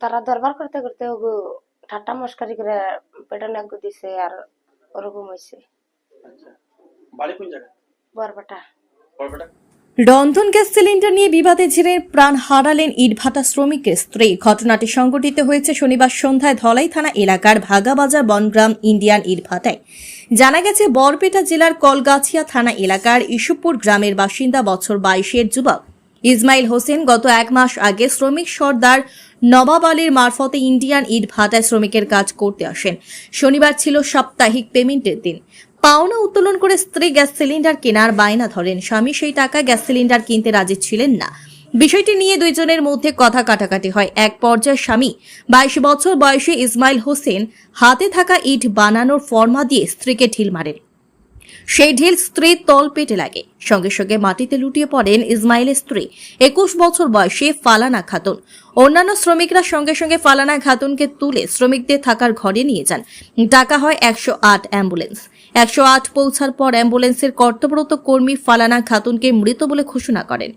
তারা দরবার করতে করতে ওগু ঠাট্টা মস্কারি করে পেটে নাগু দিছে আর ওরকম হয়েছে আচ্ছা। বাড়ি কোন জায়গায়? বরবাটা বরপেটা? রন্ধন গ্যাস সিলিন্ডার নিয়ে বিবাদে ঝেড়ে প্রাণ হারালেন ইটভাটা শ্রমিকের স্ত্রী। ঘটনাটি সংঘটিত হয়েছে শনিবার সন্ধ্যায় ধলাই থানা এলাকার ভাগাবাজার বনগ্রাম ইন্ডিয়ান ইটভাটায়। জানা গেছে বরপেটা জেলার কলগাছিয়া থানা এলাকার ইসুপুর গ্রামের বাসিন্দা বছর বাইশের যুবক। ইসমাইল হোসেন গত এক মাস আগে শ্রমিক সর্দার নবাব আলীর মারফতে ইন্ডিয়ান ইট ভাটায় শ্রমিকের কাজ করতে আসেন। শনিবার ছিল সাপ্তাহিক পেমেন্টের দিন। পাওনা উত্তোলন করে স্ত্রী গ্যাস সিলিন্ডার কেনার বায়না ধরেন স্বামী। সেই টাকা গ্যাস সিলিন্ডার কিনতে রাজি ছিলেন না। বিষয়টি নিয়ে দুইজনের মধ্যে কথা কাটাকাটি হয়। এক পর্যায়ে স্বামী, বাইশ বছর বয়সে ইসমাইল হোসেন, হাতে থাকা ইট বানানোর ফর্মা দিয়ে স্ত্রীকে ঢিল মারেন। সেই ঢিল স্ত্রীর তল পেটে লাগে। সঙ্গে সঙ্গে মাটিতে লুটিয়ে পড়েন ইসমাইলের স্ত্রী। একুশ বছর বয়সী ফালানা খাতুন। অন্যান্য শ্রমিকরা সঙ্গে সঙ্গে ফালানা খাতুনকে তুলে শ্রমিকদের থাকার ঘরে নিয়ে যান। ডাকা হয় একশো আট অ্যাম্বুলেন্স। একশো আট পৌঁছার পর অ্যাম্বুলেন্সের কর্তব্যরত কর্মী ফালানা খাতুনকে মৃত বলে ঘোষণা করেন।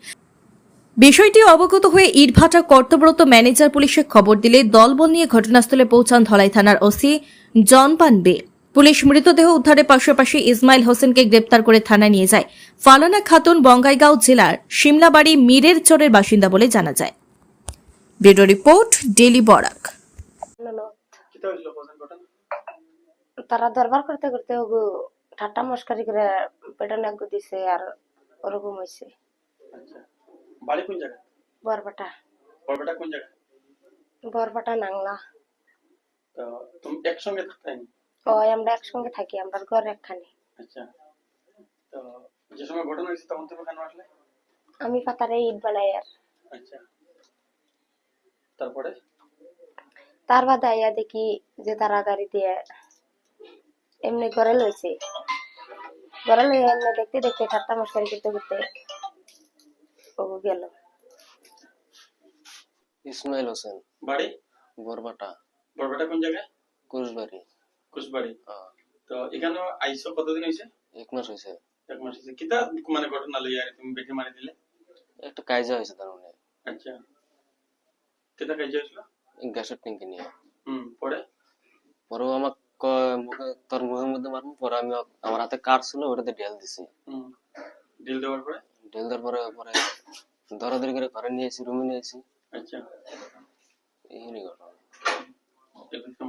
বিষয়টি অবগত হয়ে ইটভাটা কর্তব্যরত ম্যানেজার পুলিশে খবর দিলে দলবল নিয়ে ঘটনাস্থলে পৌঁছান ধলাই থানার ওসি জনপান বে পুলিশ মৃতদেহ উদ্ধারের পাশাপাশি ইসমাইল হোসেনকে গ্রেপ্তার করে থানায় নিয়ে যায়। ফালানা খাতুন বঙ্গাইগাঁও জেলার সিমলাবাড়ি মীরের চরের বাসিন্দা বলে জানা যায়। Bureau report daily Barak. তারা দরবার করতে করতে ওগু ঠাট্টা মস্কারি করে পেটে নাগু দিছে আর ওরকম হয়েছে আচ্ছা বাড়ি কোন বরবাটা বরপেটা। কোন জায়গায়? বরবাটা নাংলা। তো তুমি একসঙ্গে থাকতেন ও আমরা একসঙ্গে থাকি আমরা ঘর একখানে। আচ্ছা। তো যে সময় ঘটনা হয়েছে তখন তুমি কেন আসলে? আমি পাতারে ইট বানাই আর। আচ্ছা। তারপরে? তার বাদে আইয়া দেখি যে তারা গাড়ি দিয়ে এমনি ঘরে লইছে। ঘরে লই এমনি দেখতে দেখতে ঠাট্টা মস্কারি করতে করতে ও গেল। ইসমাইল হোসেন বাড়ি? বরবাটা। বরপেটা কোন জায়গায়? কুশবাড়ি। কুশবাড়ি। আহ, তো এখানে আইসো কতদিন হয়েছে এক মাস হয়েছে এক মাস হয়েছে কিতা মানে ঘটনা লইয়া তুমি মারি দিলে? একটা কাজা হয়েছে তার মানে। আচ্ছা। কিতা কাজ হয়েছিল গ্যাসের ট্যাঙ্কি নিয়ে। হুম পরে? আমার মুখে তোর মুখের মধ্যে মারবো পরে আমি আমার হাতে কাঠ ছিল ওটাতে ঢেল দিছি। ডিল দেওয়ার পরে? ঢেল দেওয়ার পরে পরে করে ঘরে নিয়েছি রুমে নিয়েছি আচ্ছা। এই ঘটনা।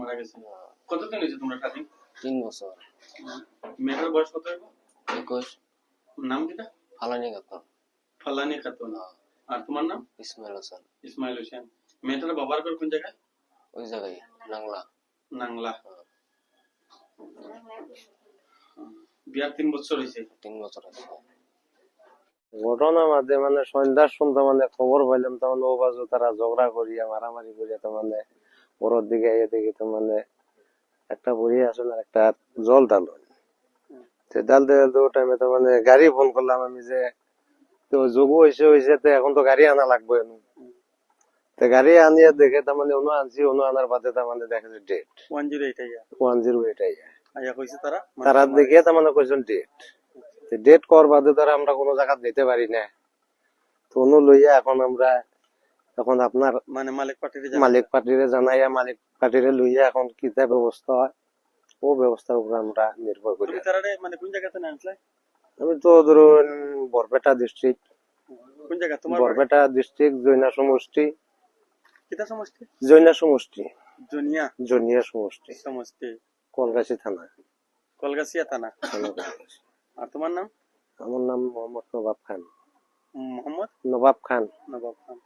মারা গেছে। কতদিন হয়েছে তোমরা তিন বছর। মেয়েটার বয়স কত হইব? একুশ। নাম কিটা? ফালানি গত ফালানি খাতুন। আর তোমার নাম? ইসমাইল হোসেন। ইসমাইল হোসেন। মেয়েটার বাবার ঘর কোন জায়গায়? ওই জায়গায় নাংলা। নাংলা। বিয়ার তিন বছর হয়েছে তিন বছর আছে ঘটনা মাঝে মানে সন্ধ্যার সন্ধ্যা মানে খবর পাইলাম তো মানে ও বাজু তারা ঝগড়া করিয়া মারামারি করিয়া তো মানে ওর দিকে আইয়া দেখি তো মানে একটা বুড়ি আসলে আর একটা জল ডাল ডাল দিতে ও টাইমে তো মানে গাড়ি ফোন করলাম আমি যে তো যোগ হয়েছে হয়েছে তো এখন তো গাড়ি আনা লাগবে। তো গাড়ি আনিয়া দেখে তার মানে অনু আনছি অনু আনার বাদে তার মানে দেখে যে date one zero eight one zero eight কইছে তারা? তারা দেখিয়ে তার মানে কইছেন ডেট ডেট কর বাদে ধর আমরা কোনো জায়গা যেতে পারি না। তো অনু লইয়া এখন আমরা এখন আপনার মানে মালিক পার্টির মালিক পার্টিরে জানাইয়া মালিক পার্টিরে লইয়া এখন কিতা ব্যবস্থা হয় ও ব্যবস্থার উপর আমরা নির্ভর করি। মানে কোন জায়গাতে না আমি তো ধরুন বরপেটা ডিস্ট্রিক্ট কোন জায়গা? তোমার বরপেটা ডিস্ট্রিক্ট জৈনা সমষ্টি। সমষ্টি? জৈনা সমষ্টি। জুনিয়া? জনিয়া সমষ্টি। সমষ্টি। কলগাছি থানা। কলগাছিয়া থানা। আর তোমার নাম? আমার নাম মোহাম্মদ নবাব খান। মোহাম্মদ? নবাব খান। নবাব খান।